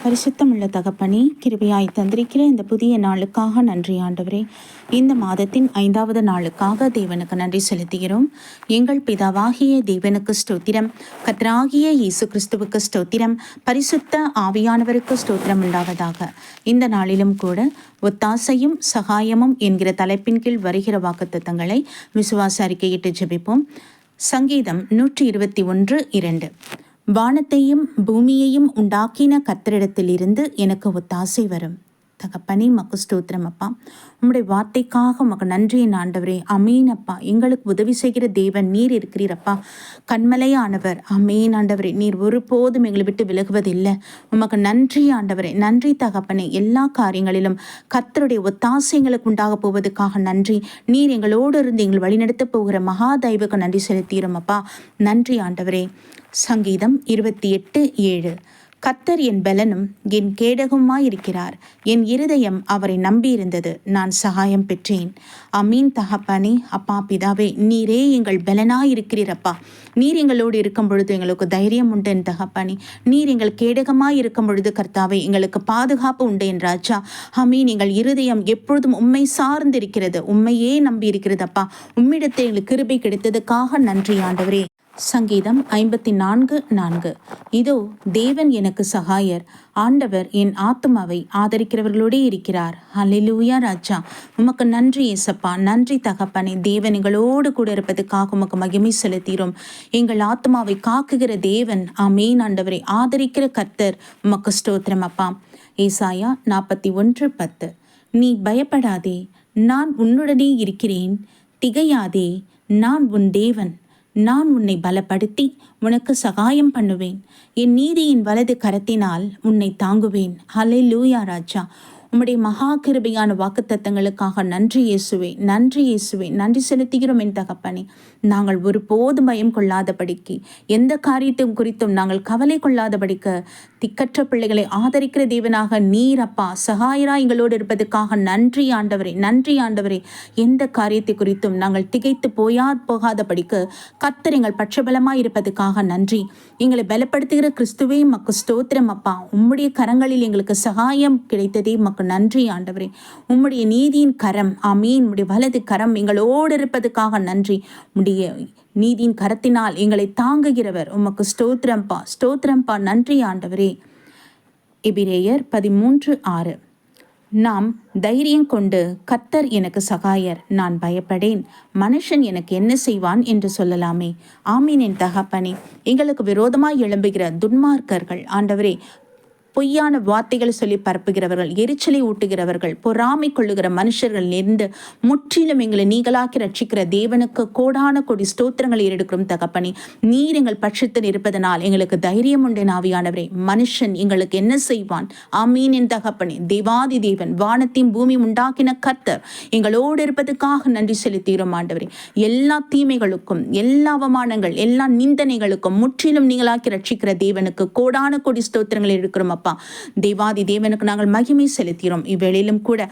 பரிசுத்தமுள்ள தகப்பனே கிருபையாய் தந்திருக்கிற இந்த புதிய நாளுக்காக நன்றி ஆண்டவரே. இந்த மாதத்தின் ஐந்தாவது நாளுக்காக தேவனுக்கு நன்றி செலுத்துகிறோம். எங்கள் பிதாவாகிய தேவனுக்கு ஸ்தோத்திரம். கத்ராகிய இயேசு கிறிஸ்துவுக்கு ஸ்தோத்திரம். பரிசுத்த ஆவியானவருக்கு ஸ்தோத்திரம் உண்டாவதாக. இந்த நாளிலும் கூட ஒத்தாசையும் சகாயமும் என்கிற தலைப்பின் கீழ் வருகிற வாக்குத்தத்தங்களை விசுவாச அறிக்கையிட்டு ஜெபிப்போம். சங்கீதம் நூற்றி இருபத்தி ஒன்று இரண்டு. வானத்தையும் பூமியையும் உண்டாக்கின கத்தரிடத்திலிருந்து எனக்கு ஒத்தாசை வரும். தகப்பனே மக்கு ஸ்தோத்திரம் அப்பா. உம்முடைய வார்த்தைக்காக உமக்கு நன்றி என் ஆண்டவரே அமீன் அப்பா. எங்களுக்கு உதவி செய்கிற தேவன் நீர் இருக்கிறீரப்பா கண்மலையானவர். அமீன் ஆண்டவரே. நீர் ஒருபோதும் எங்களை விட்டு விலகுவதில்லை. உமக்கு நன்றி ஆண்டவரே. நன்றி தகப்பனே. எல்லா காரியங்களிலும் கத்தருடைய ஒத்தாசை எங்களுக்கு உண்டாக போவதற்காக நன்றி. நீர் எங்களோடு இருந்து எங்களை வழிநடத்த போகிற மகாதைவுக்கு நன்றி செலுத்தீரும் அப்பா. நன்றி ஆண்டவரே. சங்கீதம் இருபத்தி எட்டு ஏழு. கத்தர் என் பலனும் என் கேடகமாயிருக்கிறார். என் இருதயம் அவரை நம்பியிருந்தது. நான் சகாயம் பெற்றேன். அமீன் தகப்பனே அப்பா பிதாவே நீரே எங்கள் பலனாயிருக்கிறீரப்பா. நீர் எங்களோடு இருக்கும் பொழுது எங்களுக்கு தைரியம் உண்டு என் தகப்பனே. நீர் எங்கள் கேடகமாய் இருக்கும் பொழுது கர்த்தாவே எங்களுக்கு பாதுகாப்பு உண்டு என் ராஜா. அமீன் எங்கள் இருதயம் எப்பொழுதும் உண்மை சார்ந்திருக்கிறது. உண்மையே நம்பி இருக்கிறதப்பா உம்மிடத்தை எங்களுக்கு கிருபை கிடைத்ததுக்காக நன்றி ஆண்டவரே. சங்கீதம் ஐம்பத்தி நான்கு. நான்கு இதோ தேவன் எனக்கு சகாயர். ஆண்டவர் என் ஆத்மாவை ஆதரிக்கிறவர்களோடே இருக்கிறார். ஹalleluya ராஜா. உமக்கு நன்றி ஏசப்பா. நன்றி தகப்பனே. தேவன் எங்களோடு கூட இருப்பதுக்காக உமக்கு மகிமை செலுத்தீரும். எங்கள் ஆத்மாவை காக்குகிற தேவன். ஆமேன் ஆண்டவரை. ஆதரிக்கிற கர்த்தர். உமக்கு ஸ்தோத்திரம் அப்பா. ஏசாயா நாற்பத்தி ஒன்று பத்து. நீ பயப்படாதே. நான் உன்னுடனே இருக்கிறேன். திகையாதே. நான் உன் தேவன். நான் உன்னை பலப்படுத்தி உனக்கு சகாயம் பண்ணுவேன். என் நீதியின் வலது கரத்தினால் உன்னை தாங்குவேன். ஹலே லூயா ராஜா. உம்முடைய மகா கிருபையான வாக்குத்தத்தங்களுக்காக நன்றி இயேசுவே நன்றி இயேசுவே. நன்றி செலுத்துகிறோம் என் தகப்பனே. நாங்கள் ஒருபோதும் பயம் கொள்ளாதபடிக்கு எந்த காரியத்தையும் குறித்தும் நாங்கள் கவலை கொள்ளாதபடிக்கு திக்கற்ற பிள்ளைகளை ஆதரிக்கிற தேவனாக நீர் அப்பா சகாயரா எங்களோடு இருப்பதற்காக நன்றி ஆண்டவரே நன்றி ஆண்டவரே. எந்த காரியத்தை குறித்தும் நாங்கள் திகைத்து போயா போகாதபடிக்கு கத்தர் எங்கள் பட்சபலமாக இருப்பதற்காக நன்றி. எங்களை பலப்படுத்துகிற கிறிஸ்துவே மக்கு ஸ்தோத்திரம் அப்பா. உம்முடைய கரங்களில் எங்களுக்கு சகாயம் கிடைத்ததே மக்கு நன்றி ஆண்டவரே. உம்முடைய நீதியின் கரம் ஆமீன். உடைய வலது கரம் எங்களோடு இருப்பதற்காக நன்றி. முடிய நீதியின் கரத்தினால் எங்களை தாங்குகிறவர். உமக்கு ஸ்தோத்திரம்பா ஸ்தோத்திரம்பா நன்றி ஆண்டவரே. எபிரேயர் பதிமூன்று ஆறு. நாம் தைரியம் கொண்டு கத்தர் எனக்கு சகாயர் நான் பயப்படேன். மனுஷன் எனக்கு என்ன செய்வான்? என்று சொல்லலாமே. ஆமீனின் தகப்பனே. எங்களுக்கு விரோதமாய் எழும்புகிற துன்மார்க்கர்கள் ஆண்டவரே பொய்யான வார்த்தைகளை சொல்லி பரப்புகிறவர்கள் எரிச்சலை ஊட்டுகிறவர்கள் பொறாமை கொள்ளுகிற மனுஷர்கள் இருந்து முற்றிலும் எங்களை நீங்களாக்கி ரட்சிக்கிற தேவனுக்கு கோடான கொடி ஸ்தோத்திரங்களை எடுக்கிறோம் தகப்பனி நீர் எங்கள் பட்சத்தில் இருப்பதனால் எங்களுக்கு தைரியம் உண்டு நாவியானவரே. மனுஷன் எங்களுக்கு என்ன செய்வான்? ஆமீனின் தகப்பனி. தேவாதி தேவன் வானத்தையும் பூமி உண்டாக்கின கர்த்தர் எங்களோடு இருப்பதற்காக நன்றி செலுத்தீரும் ஆண்டவரே. எல்லா தீமைகளுக்கும் எல்லா அவமானங்கள் எல்லா நிந்தனைகளுக்கும் முற்றிலும் நீங்களாக்கி ரட்சிக்கிற தேவனுக்கு கோடான கொடி ஸ்தோத்திரங்களை எடுக்கிறோம் அப்பா தேவாதி தேவனுக்கு நாங்கள் மகிமை செலுத்துகிறோம் இவ்வேளையிலும் கூட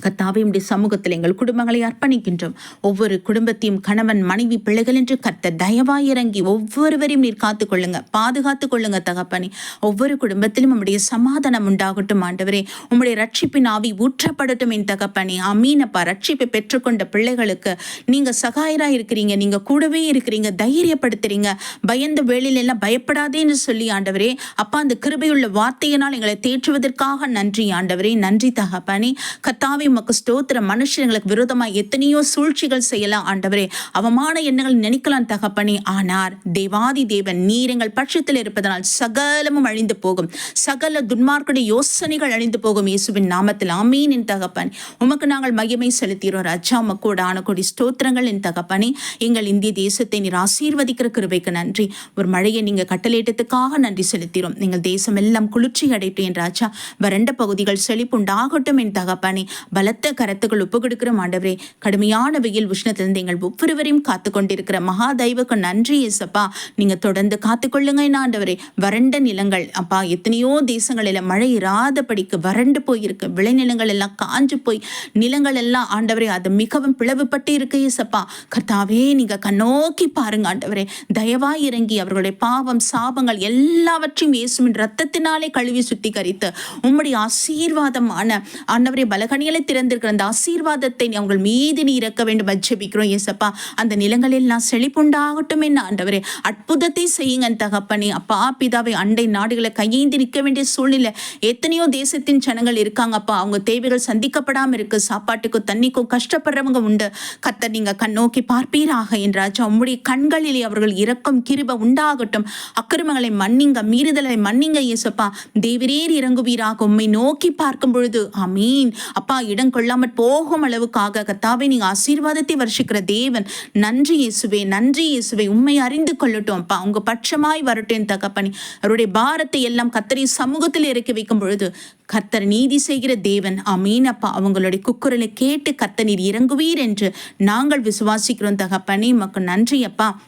கத்தாவே உடைய சமூகத்தில் எங்கள் குடும்பங்களை அர்ப்பணிக்கின்றோம். ஒவ்வொரு குடும்பத்தையும் கணவன் மனைவி பிள்ளைகள் என்று கத்த தயவாய் இறங்கி ஒவ்வொருவரையும் நீர் காத்து கொள்ளுங்க பாதுகாத்து கொள்ளுங்க தகப்பனே. ஒவ்வொரு குடும்பத்திலும் உம்முடைய சமாதானம் உண்டாகட்டும் ஆண்டவரே. உம்முடைய ரட்சிப்பின் ஆவி ஊற்றப்படட்டும் என் தகப்பனே. அமீனப்பா ரட்சிப்பை பெற்றுக்கொண்ட பிள்ளைகளுக்கு நீங்க சகாயரா இருக்கிறீங்க நீங்க கூடவே இருக்கிறீங்க தைரியப்படுத்துறீங்க. பயந்த வேலையில எல்லாம் பயப்படாதேன்னு சொல்லி ஆண்டவரே. அப்பா அந்த கிருபையுள்ள வார்த்தையினால் எங்களை தேற்றுவதற்காக நன்றி ஆண்டவரே. நன்றி தகப்பனே. கத்தாவே உமக்கு ஸ்தோத்திர. மனுஷங்களுக்கு விரோதமாக எத்தனையோ சூழ்ச்சிகள் செய்யலாம் ஆண்டவரே. அவமான எண்ணங்கள் நினைக்கலாம் தகப்பனே. ஆனார் தேவாதி தேவன் நீர் எங்கள் பட்சத்தில் இருப்பதனால் சகலமும் அழிந்து போகும். சகல துன்மார்க்குடைய யோசனைகள் அழிந்து போகும் இயேசுவின் நாமத்தில். ஆமீன் என் தகப்பன். உமக்கு நாங்கள் மையமை செலுத்திறோம் ராஜா உமக்கோட ஆனக்கூடிய ஸ்தோத்திரங்கள் என் தகப்பனே. எங்கள் இந்திய தேசத்தை நீர் ஆசீர்வதிக்கிற கிருபைக்கு நன்றி. ஒரு மழையை நீங்கள் கட்டளையிட்டதுக்காக நன்றி செலுத்திறோம் நீங்கள் தேசம் எல்லாம் குளிர்ச்சி அடைட்டு என் ராஜா வறண்ட பகுதிகள் செழிப்புண்டாகட்டும் என் தகப்பனே. பலத்த கரத்துகள் ஒப்பு கொடுக்கிற ஆண்டவரே. கடுமையான வெயில் உஷ்ணத்திலிருந்து எங்கள் ஒவ்வொருவரையும் காத்து கொண்டிருக்கிற மகா தெய்வக்கு நன்றி ஏசப்பா நீங்க தொடர்ந்து காத்துக்கொள்ளுங்க என்ன ஆண்டவரே. வறண்ட நிலங்கள் அப்பா எத்தனையோ தேசங்களில் மழை இராதபடிக்கு வறண்டு போயிருக்கு. விளைநிலங்கள் எல்லாம் காஞ்சு போய் நிலங்கள் எல்லாம் ஆண்டவரே அது மிகவும் பிளவுபட்டு இருக்கு ஏசப்பா கர்த்தாவே நீங்க கண்ணோக்கி பாருங்க ஆண்டவரே. தயவாய் இறங்கி அவர்களுடைய பாவம் சாபங்கள் எல்லாவற்றையும் இயேசுவின் ரத்தத்தினாலே கழுவி சுத்திகரித்து உம்முடைய ஆசீர்வாதமான ஆண்டவரே பலகணிகளை திறந்திருக்கிற அந்த ஆசீர்வாதத்தை அவங்க அவங்கள் மீது நீ இறக்க வேண்டும். ஜெபிக்கிறோம் ஏசப்பா அந்த நிலங்களில் நான் செழிப்புண்டாகட்டும் என்ன ஆண்டவரே. அற்புதத்தை செய்யுங்க தகப்பனே. அப்பா பிதாவை அண்டை நாடுகளை கையேந்தி நிற்க வேண்டிய சூழ்நிலை. எத்தனையோ தேசத்தின் ஜனங்கள் இருக்காங்கப்பா அவங்க தேவைகள் சந்திக்கப்படாம இருக்கு. சாப்பாட்டுக்கும் தண்ணிக்கும் கஷ்டப்படுறவங்க உண்டு. கத்த நீங்க கண்ணோக்கி பார்ப்பீராக என்றாச்சு உம்முடைய கண்களிலே அவர்கள் இறக்கும் கிருப உண்டாகட்டும். அக்கிரமங்களை மன்னிங்க மீறுதலை மன்னிங்க இயேசப்பா. தேவரேர் இறங்குவீராக. உம்மை நோக்கி பார்க்கும் பொழுது அமீன் அப்பா இடம் கொள்ளாமற் போகும் அளவுக்காக கத்தாவை நீங்க ஆசீர்வாதத்தை வருஷிக்கிற தேவன். நன்றி இயேசுவே நன்றி இயேசுவே. உண்மை அறிந்து கொள்ளட்டும் அப்பா. உங்க பட்சமாய் வரட்டும் தகப்பனி. அவருடைய பாரத்தை எல்லாம் கத்தரி சமூகத்தில் இறக்கி வைக்கும் பொழுது கத்தர் நீதி செய்கிற தேவன். அமீன் அப்பா. அவங்களுடைய குக்குரலை கேட்டு கத்தனீர் நீர் இறங்குவீர் என்று நாங்கள் விசுவாசிக்கிறோம் தகப்பனி. மக்கு நன்றி அப்பா.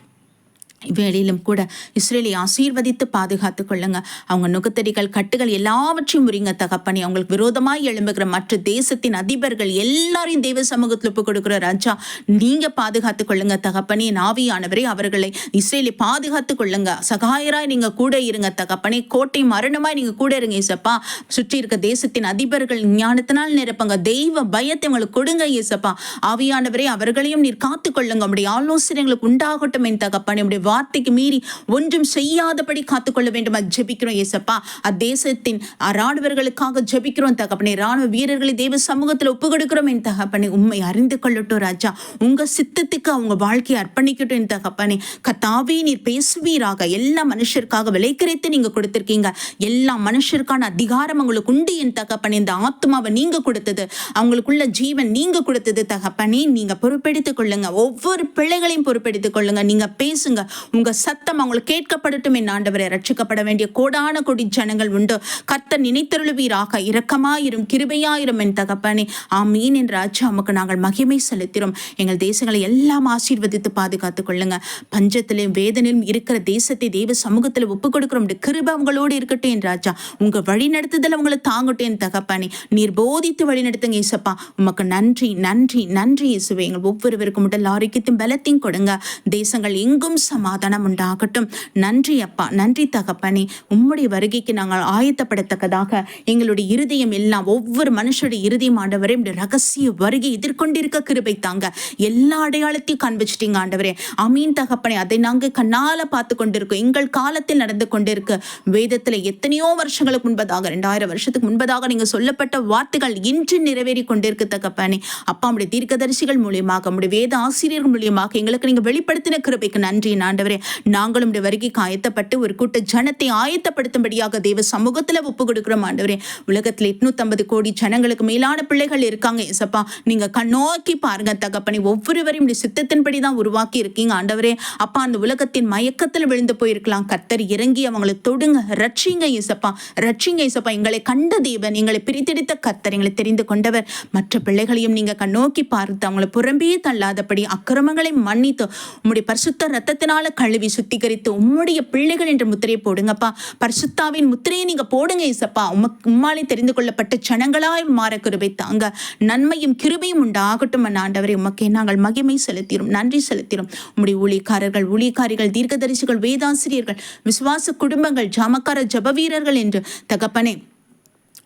வேளையிலும் கூட இஸ்ரேலை ஆசீர்வதித்து பாதுகாத்து கொள்ளுங்க. அவங்க நுகத்தடிகள் கட்டுகள் எல்லாவற்றையும் முறிங்க தகப்பனி. அவங்களுக்கு விரோதமாக எழும்புகிற மற்ற தேசத்தின் அதிபர்கள் எல்லாரையும் தெய்வ சமூகத்தில் ஒப்பு கொடுக்குற ராஜா நீங்க பாதுகாத்து கொள்ளுங்க தகப்பனி. நாவியானவரை அவர்களை இஸ்ரேலை பாதுகாத்து கொள்ளுங்க. சகாயராய் நீங்க கூட இருங்க தகப்பனி. கோட்டை மரணமாய் நீங்க கூட இருங்க இசப்பா சுற்றி இருக்க தேசத்தின் அதிபர்கள் ஞானத்தினால் நிரப்பங்க. தெய்வ பயத்தை உங்களுக்கு கொடுங்க இசப்பா ஆவியானவரே அவர்களையும் நீர் காத்து கொள்ளுங்க. உடைய ஆலோசனைகளுக்கு உண்டாகட்டும் என் தகப்பனி. உடைய வார்த்தைக்கு மீறி ஒன்றும் செய்யாதபடி காத்துக்கொள்ள வேண்டுமா ஜெபிக்கிறோம் ஏசப்பா அத்தேசத்தின் ராணுவர்களுக்காக ஜெபிக்கிறோம் தகப்பனே. ராணுவ வீரர்களை தேவ சமூகத்தில் ஒப்பு கொடுக்கிறோம் என் தகப்பனே. உண்மை அறிந்து கொள்ளட்டும் ராஜா. உங்க சித்தத்துக்கு அவங்க வாழ்க்கையை அர்ப்பணிக்கட்டும் என் தகப்பனே. கத்தாவே நீர் பேசுவீராக. எல்லா மனுஷருக்காக விலைக்கிறைத்து நீங்க கொடுத்திருக்கீங்க. எல்லா மனுஷருக்கான அதிகாரம் உங்களுக்கு உண்டு என் தகப்பனே. இந்த ஆத்மாவை நீங்க கொடுத்தது. அவங்களுக்குள்ள ஜீவன் நீங்க கொடுத்தது தகப்பனே. நீங்க பொறுப்பெடுத்துக் கொள்ளுங்க. ஒவ்வொரு பிள்ளைகளையும் பொறுப்பெடுத்துக் கொள்ளுங்க. நீங்க பேசுங்க. உங்க சத்தம் அவங்களுக்கு கேட்கப்படட்டும். என் ஆண்டவரை ரட்சிக்கப்பட வேண்டிய கோடான கொடி ஜனங்கள் உண்டு. கர்த்தர் நினைத்தருளுவீராக. இரக்கமாயிரும் கிருபையாயிரும் என் தகப்பனே. ஆமீன் என்ற ராஜா உமக்கு நாங்கள் மகிமை செலுத்திறோம். எங்கள் தேசங்களை எல்லாம் ஆசீர்வதித்து பாதுகாத்துக் கொள்ளுங்க. பஞ்சத்திலும் வேதனையும் இருக்கிற தேசத்தை தெய்வ சமூகத்தில் ஒப்புக் கொடுக்கிறோம். கிருப அவங்களோடு இருக்கட்டும் என் ராஜா. உங்க வழி நடத்துதல் அவங்களை தாங்கட்டும் என் தகப்பானே. நீர் போதித்து வழி நடத்துங்க இசப்பா உமக்கு நன்றி நன்றி நன்றி இயேசுவே எங்கள் ஒவ்வொருவருக்கும் உடல் ஆரோக்கியத்தையும் பலத்தையும் கொடுங்க. தேசங்கள் எங்கும் சம சமாதானம் உண்டாகட்டும் நன்றி அப்பா நன்றி தகப்பனே. உம்முடைய வருகைக்கு நாங்கள் ஆயத்தப்படத்தக்கதாக எங்களுடைய இருதயம் எல்லாம் ஒவ்வொரு மனுஷருடைய இருதயம் ஆண்டவரே ரகசிய வருகை எதிர்கொண்டிருக்க கிருபை தாங்க. எல்லா அடையாளத்தையும் காண்பிச்சிட்டீங்க ஆண்டவரே. அமீன் தகப்பனே அதை நாங்கள் கண்ணால பார்த்து கொண்டிருக்கோம். எங்கள் காலத்தில் நடந்து கொண்டிருக்கு வேதத்தில் எத்தனையோ வருஷங்களுக்கு முன்பதாக ரெண்டாயிரம் வருஷத்துக்கு முன்பதாக நீங்கள் சொல்லப்பட்ட வார்த்தைகள் இன்று நிறைவேறி கொண்டிருக்கு தகப்பனே. அப்பா உடைய தீர்க்கதரிசிகள் மூலியமாக உடைய வேத ஆசிரியர்கள் மூலியமாக எங்களுக்கு நீங்கள் வெளிப்படுத்தின கிருபைக்கு நன்றி நான் ஆண்டவரே நாங்களும் இந்த வருகைக்கு ஆயத்தப்பட்டு ஒரு கூட்ட ஜனத்தை ஆயத்தப்படுத்தும்படியாக தேவ சமூகத்தில் ஒப்பு கொடுக்குறோம் ஆண்டவரே. உலகத்தில் எட்நூத்தி கோடி ஜனங்களுக்கு மேலான பிள்ளைகள் இருக்காங்க ஏசப்பா. நீங்க கண்ணோக்கி பாருங்க தகப்பனை ஒவ்வொருவரையும் சித்தத்தின்படி தான் உருவாக்கி இருக்கீங்க ஆண்டவரே. அப்பா அந்த உலகத்தின் மயக்கத்தில் விழுந்து போயிருக்கலாம். கத்தர் இறங்கி அவங்களை தொடுங்க ரட்சிங்க ஏசப்பா. ரட்சிங்க ஏசப்பா எங்களை கண்ட தேவன் எங்களை பிரித்தெடுத்த கத்தர் எங்களை தெரிந்து கொண்டவர். மற்ற பிள்ளைகளையும் நீங்க கண்ணோக்கி பார்த்து அவங்களை புறம்பே தள்ளாதபடி அக்கிரமங்களை மன்னித்து உங்களுடைய பரிசுத்த ரத்தத்தினால் கழுவி சுத்திகரித்து உம்முடைய பிள்ளைகள் என்ற முத்திரையை போடுங்கப்பா. பரிசுத்தாவின் முத்திரையை நீங்க போடுங்க இசப்பா உமக் உம்மாலே தெரிந்து கொள்ளப்பட்ட ஜனங்களாய் மாற கிருபை தாங்க. நன்மையும் கிருபையும் உண்டாகட்டும் ஆண்டவரை. உமக்கே நாங்கள் மகிமை செலுத்திடும் நன்றி செலுத்திடும் உம்முடைய ஊழியக்காரர்கள் ஊழியக்காரிகள் தீர்க்கதரிசிகள் வேதாசிரியர்கள் விசுவாச குடும்பங்கள் ஜாமக்கார ஜப வீரர்கள் என்று தகப்பனே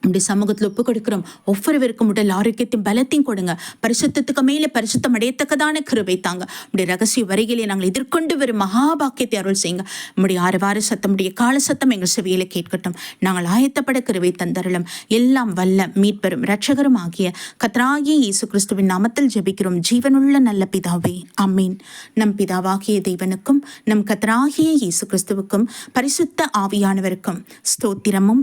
இப்படி சமூகத்தில் ஒப்பு கொடுக்கிறோம். ஒவ்வொருவருக்கும் உடல் ஆரோக்கியத்தையும் பலத்தையும் கொடுங்க. பரிசுத்தத்துக்கு மேலே பரிசுத்தம் அடையத்தக்கதான கிருபை தாங்க. உடைய ரகசிய வரிகளை நாங்கள் எதிர்கொண்டு வரும் மகாபாக்கியத்தை அருள் செய்யுங்க. நம்முடைய ஆறு சத்தம் உடைய கால சத்தம் எங்கள் செவியில கேட்கட்டும். நாங்கள் ஆயத்தப்பட கிருவை தந்தருளும். எல்லாம் வல்ல மீட்பெரும் ரட்சகரும் ஆகிய கத்ராகிய இயேசு கிறிஸ்துவின் நாமத்தில் ஜெபிக்கிறோம். ஜீவனுள்ள நல்ல பிதாவே அம்மீன் நம் பிதாவாகிய தெய்வனுக்கும் நம் கத்ராகிய இயேசு கிறிஸ்துவுக்கும் பரிசுத்த ஆவியானவருக்கும் ஸ்தோத்திரமும்